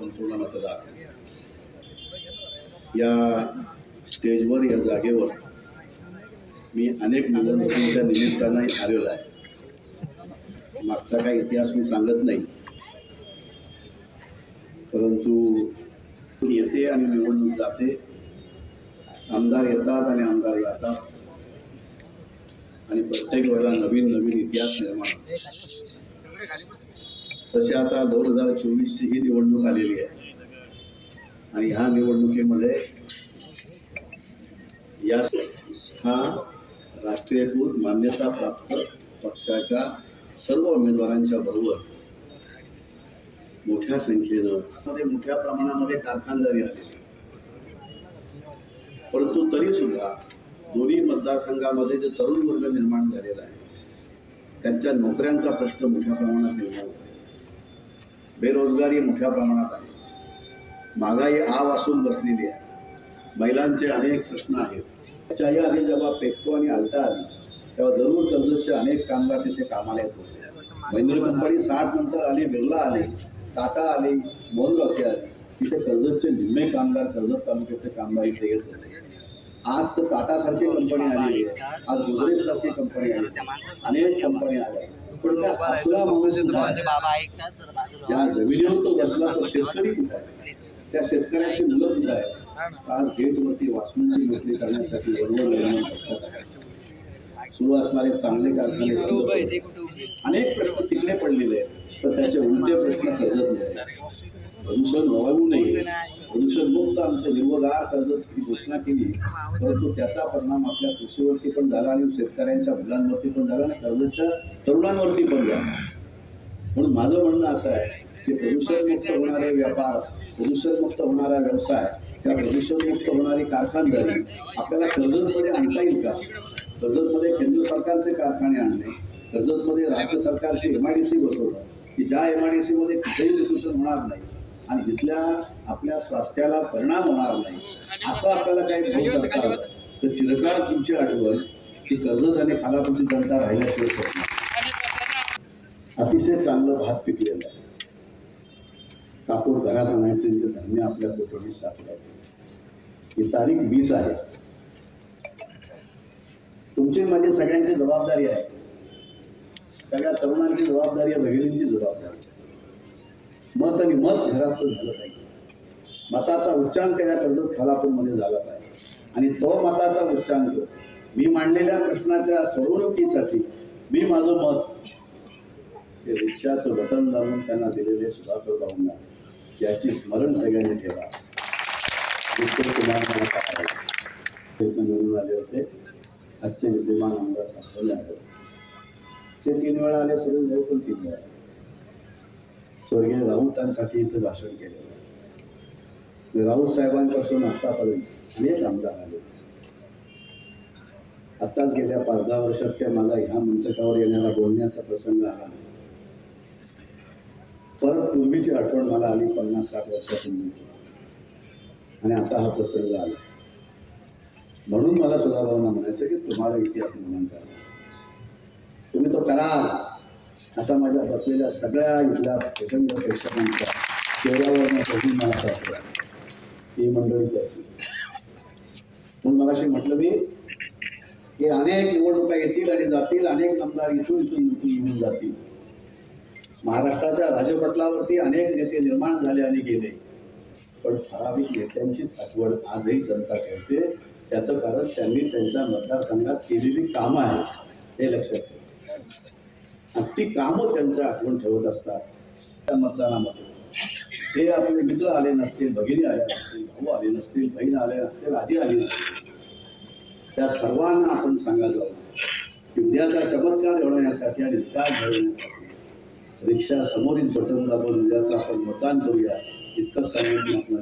संपूर्ण मतदार या स्टेजवर या जागेवर मी अनेक निवडणुकांच्या निमित्तानं आलेलो आहे. मागचा काही इतिहास मी सांगत नाही. परंतु येते आणि निवडणूक जाते. आमदार येतात आणि आमदार जातात. आणि प्रत्येक वेळेला नवीन नवीन इतिहास निर्माण होतो. तसे आता दोन हजार चोवीसची ही निवडणूक आलेली आहे. आणि ह्या निवडणुकीमध्ये या हा राष्ट्रीयकृत मान्यता प्राप्त पक्षाच्या सर्व उमेदवारांच्या बरोबर मोठ्या संख्येनं मध्ये मोठ्या प्रमाणामध्ये कारखानदारी आलेली परंतु तरी सुद्धा दोन्ही मतदारसंघामध्ये जे तरुण वर्ग निर्माण झालेला आहे त्यांच्या नोकऱ्यांचा प्रश्न मोठ्या प्रमाणात निर्माण झाला. बेरोजगारी मोठ्या प्रमाणात आहे. महागाई आ वासून बसलेली आहे. महिलांचे अनेक प्रश्न आहेत. त्याच्याही आधी जेव्हा पेप्को आणि अल्टा आली तेव्हा जरूर कर्जतचे अनेक कामगार तिथे कामाला येत होते. महिंद्र कंपनी साठ नंतर आली बिर्ला आले टाटा आले मोहन रॉके आले. तिथे कर्जतचे निम्मे कामगार कर्जत तालुक्याचे कामगार इथे येत होते. आज तर टाटासारखी कंपनी आली आहे. आज गोदरेज सारखी कंपनी आली अनेक कंपनी आल्या पण त्या आपला माणूस कुठं आहे? बाबा ऐकतात तर बाजूला ज्या जमिनीवर तो बसला तो शेतकरी कुठे आहे? त्या शेतकऱ्याची मुलं कुठे आहे आज गेटवरती वाचनाची नोकरी करण्यासाठी बरोबर निर्माण करतात. आहे सुरू असणारे चांगले कारखाने बंद अनेक प्रश्न तिकडे पडलेले आहेत तर त्याचे उलटे प्रश्न कर्जत नाही प्रदूषण नये. प्रदूषण मुक्त आमचं हिरवगार कर्जत घोषणा केली. परंतु त्याचा परिणाम आपल्या कृषीवरती पण झाला आणि शेतकऱ्यांच्या मुलांवरती पण झाला आणि कर्जतच्या तरुणांवरती पण झाला. म्हणून माझं म्हणणं असं आहे की प्रदूषणमुक्त होणारे व्यापार प्रदूषणमुक्त होणारा व्यवसाय त्या प्रदूषणमुक्त होणारी कारखानदारी आपल्याला कर्जतमध्ये आणता येईल का? कर्जतमध्ये केंद्र सरकारचे कारखाने आणणे कर्जतमध्ये राज्य सरकारची एम आय डी सी बसवणं की ज्या एम आय डी सीमध्ये कुठेही प्रदूषण होणार नाही आणि इथल्या आपल्या स्वास्थ्याला परिणाम होणार नाही असं आपल्याला काही बोल करता आलं तर चिरकाळ तुमची आठवण की कर्जत आणि खालापूरची जनता राहिल्याशिवाय अतिशय चांगलं भात पिकलेलं आहे. कापूर घरात आणायचे ते धान्य आपल्या कोठडीत साठवायचं ही तारीख वीस आहे. तुमची माझी सगळ्यांची जबाबदारी आहे. सगळ्या तरुणांची जबाबदारी आहे भगिनींची जबाबदारी आहे. मत आणि मत घरातलं झालं पाहिजे. मताचा उच्चांक या कर्जत खालापूरमध्ये झाला पाहिजे. आणि तो मताचा उच्चांक मी मांडलेल्या प्रश्नाच्या सोडवणुकीसाठी मी माझं मत ते रिक्षाचं बटन दाबून त्यांना दिलेले सुधाकर भाऊंना याची स्मरण सगळ्यांनी ठेवा. ते पण निवडून आले होते. आजचे विद्यमान आमदार सापडले आले. ते तीन वेळा आले सुरेश भाऊ पण तीन वेळा स्वर्गीय राऊतांसाठी इथं भाषण केलेलं राऊत साहेबांपासून आतापर्यंत अनेक आमदार आले. आत्ताच गेल्या पाच दहा वर्षात काय मला ह्या मंचकावर येणारा बोलण्याचा प्रसंग आला परत पूर्वीची आठवण मला आली पन्नास साठ वर्षापूर्वीची. आणि आता हा प्रसंग आला. म्हणून मला सुधाभावना म्हणायचं की तुम्हाला इतिहास निर्माण करा तुम्ही तो करा. असा माझ्या बसलेल्या सगळ्या इथल्या प्रसंग प्रेक्षकांच्या चेहऱ्यावर बघून मला असं ही मंडळी करते म्हणून अशी म्हटलं मी की अनेक निवडणुका येतील आणि जातील अनेक आमदार इथून इथून इथून येऊन जातील. महाराष्ट्राच्या राजपटलावरती अनेक नेते निर्माण झाले आणि गेले. पण ठराविक नेत्यांचीच आठवण आजही जनता करते. त्याचं कारण त्यांनी त्यांच्या मतदारसंघात केलेली कामं आहेत. हे लक्षात ठेवा. ती कामं त्यांच्या आठवण ठेवत असतात. त्या मतदानामध्ये. जे आपले मित्र आले नसतील भगिनी आले नसतील भाऊ आले नसतील बहीण आले नसतील आजी आली नसतील त्या सर्वांना आपण सांगा जाऊ उद्याचा चमत्कार घडवण्यासाठी आणि विकास घडवण्यासाठी रिक्षा समोरील बटन दाबून उद्याचं आपण मतदान करूया. इतकं सांगून